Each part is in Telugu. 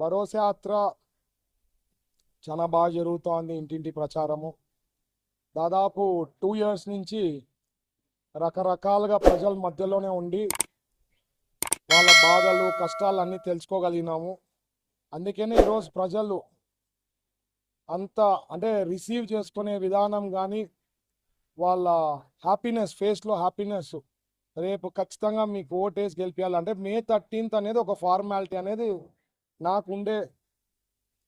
భరోసా యాత్ర చాలా బాగా జరుగుతోంది ఇంటింటి ప్రచారము. దాదాపు టూ ఇయర్స్ నుంచి రకరకాలుగా ప్రజల మధ్యలోనే ఉండి వాళ్ళ బాధలు కష్టాలు అన్నీ తెలుసుకోగలిగినాము. అందుకనే ఈరోజు ప్రజలు అంత అంటే రిసీవ్ చేసుకునే విధానం కానీ వాళ్ళ హ్యాపీనెస్ ఫేస్లో హ్యాపీనెస్ రేపు ఖచ్చితంగా మీకు ఓటేసి గెలిపించాలంటే మే థర్టీన్త్ అనేది ఒక ఫార్మాలిటీ అనేది నాకుండే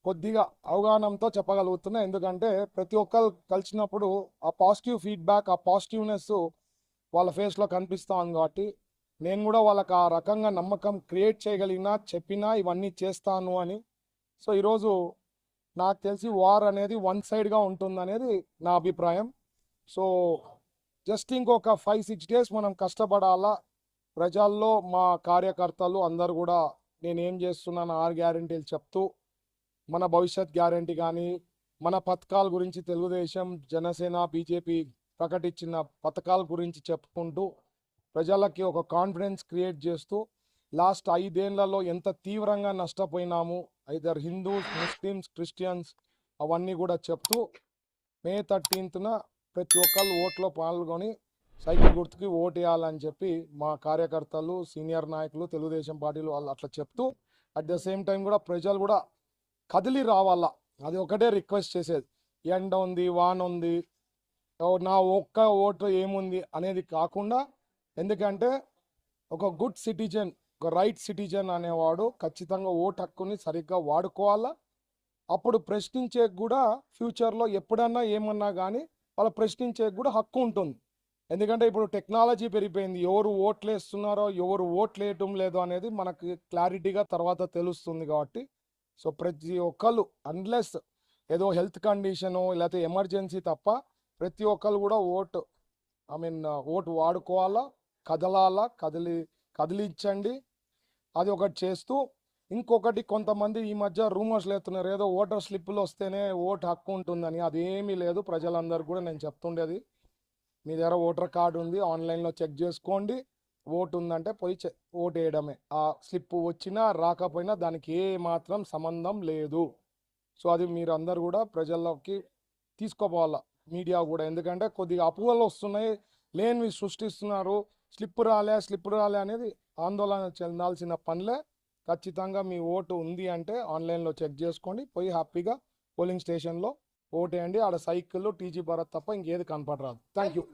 కొద్దిగా అవగాహనంతో చెప్పగలుగుతున్నా. ఎందుకంటే ప్రతి ఒక్కరు కలిసినప్పుడు ఆ పాజిటివ్ ఫీడ్బ్యాక్ ఆ పాజిటివ్నెస్ వాళ్ళ ఫేస్లో కనిపిస్తూ ఉంది కాబట్టి నేను కూడా వాళ్ళకి ఆ రకంగా నమ్మకం క్రియేట్ చేయగలిగినా చెప్పినా ఇవన్నీ చేస్తాను అని. సో ఈరోజు నాకు తెలిసి వార్ అనేది వన్ సైడ్గా ఉంటుంది అనేది నా అభిప్రాయం. సో జస్ట్ ఇంకొక ఫైవ్ సిక్స్ డేస్ మనం కష్టపడాలా. ప్రజల్లో మా కార్యకర్తలు అందరు కూడా నేను ఏం చేస్తున్నాను ఆరు గ్యారంటీలు చెప్తూ మన భవిష్యత్ గ్యారంటీ కానీ మన పథకాల గురించి తెలుగుదేశం జనసేన బీజేపీ ప్రకటించిన పథకాల గురించి చెప్పుకుంటూ ప్రజలకి ఒక కాన్ఫిడెన్స్ క్రియేట్ చేస్తూ లాస్ట్ ఐదేళ్ళలో ఎంత తీవ్రంగా నష్టపోయినాము ఐదర్ హిందూస్ ముస్లిమ్స్ క్రిస్టియన్స్ అవన్నీ కూడా చెప్తూ మే థర్టీన్త్న ప్రతి ఒక్కళ్ళు ఓట్లో పాల్గొని సైకిల్ గుర్తుకి ఓటేయాలని చెప్పి మా కార్యకర్తలు సీనియర్ నాయకులు తెలుగుదేశం పార్టీలు వాళ్ళు అట్లా చెప్తూ అట్ ద సేమ్ టైం కూడా ప్రజలు కూడా కదిలి రావాలా? అది ఒకటే రిక్వెస్ట్ చేసేది. ఎండ ఉంది వాన ఉంది నా ఒక్క ఓటు ఏముంది అనేది కాకుండా ఎందుకంటే ఒక గుడ్ సిటిజన్ ఒక రైట్ సిటిజన్ అనేవాడు ఖచ్చితంగా ఓటు హక్కుని సరిగ్గా వాడుకోవాలా? అప్పుడు ప్రశ్నించే కూడా ఫ్యూచర్లో ఎప్పుడన్నా ఏమన్నా కానీ వాళ్ళు ప్రశ్నించే కూడా హక్కు ఉంటుంది. ఎందుకంటే ఇప్పుడు టెక్నాలజీ పెరిగిపోయింది. ఎవరు ఓట్లు వేస్తున్నారో ఎవరు ఓట్లు వేయటం లేదో అనేది మనకి క్లారిటీగా తర్వాత తెలుస్తుంది కాబట్టి. సో ప్రతి ఒక్కళ్ళు అన్లెస్ ఏదో హెల్త్ కండిషను లేకపోతే ఎమర్జెన్సీ తప్ప ప్రతి ఒక్కళ్ళు కూడా ఓటు ఐ మీన్ ఓటు వాడుకోవాలా కదలాలా కదిలి కదిలించండి. అది ఒకటి చేస్తూ ఇంకొకటి కొంతమంది ఈ మధ్య రూమర్స్ లేస్తున్నారు ఏదో ఓటర్ స్లిప్పులు వస్తేనే ఓటు హక్కు ఉంటుందని. అదేమీ లేదు. ప్రజలందరూ కూడా నేను చెప్తుండేది మీ దగ్గర ఓటర్ కార్డు ఉంది ఆన్లైన్లో చెక్ చేసుకోండి. ఓటు ఉందంటే పోయి చె ఓటు వేయడమే ఆ స్లిప్ వచ్చినా రాకపోయినా దానికి ఏ మాత్రం సంబంధం లేదు. సో అది మీరు అందరు కూడా ప్రజల్లోకి తీసుకోపోవాలా. మీడియా కూడా. ఎందుకంటే కొద్దిగా అపోహలు వస్తున్నాయి లేనివి సృష్టిస్తున్నారు. స్లిప్ రాలే స్లిప్ రాలే అనేది ఆందోళన చెందాల్సిన పనిలే. ఖచ్చితంగా మీ ఓటు ఉంది అంటే ఆన్లైన్లో చెక్ చేసుకోండి. పోయి హ్యాపీగా పోలింగ్ స్టేషన్లో ఓటేయండి ఆడ సైకిల్ టీజీ భారత్ తప్ప ఇంకేది కనపడరాదు. Thank you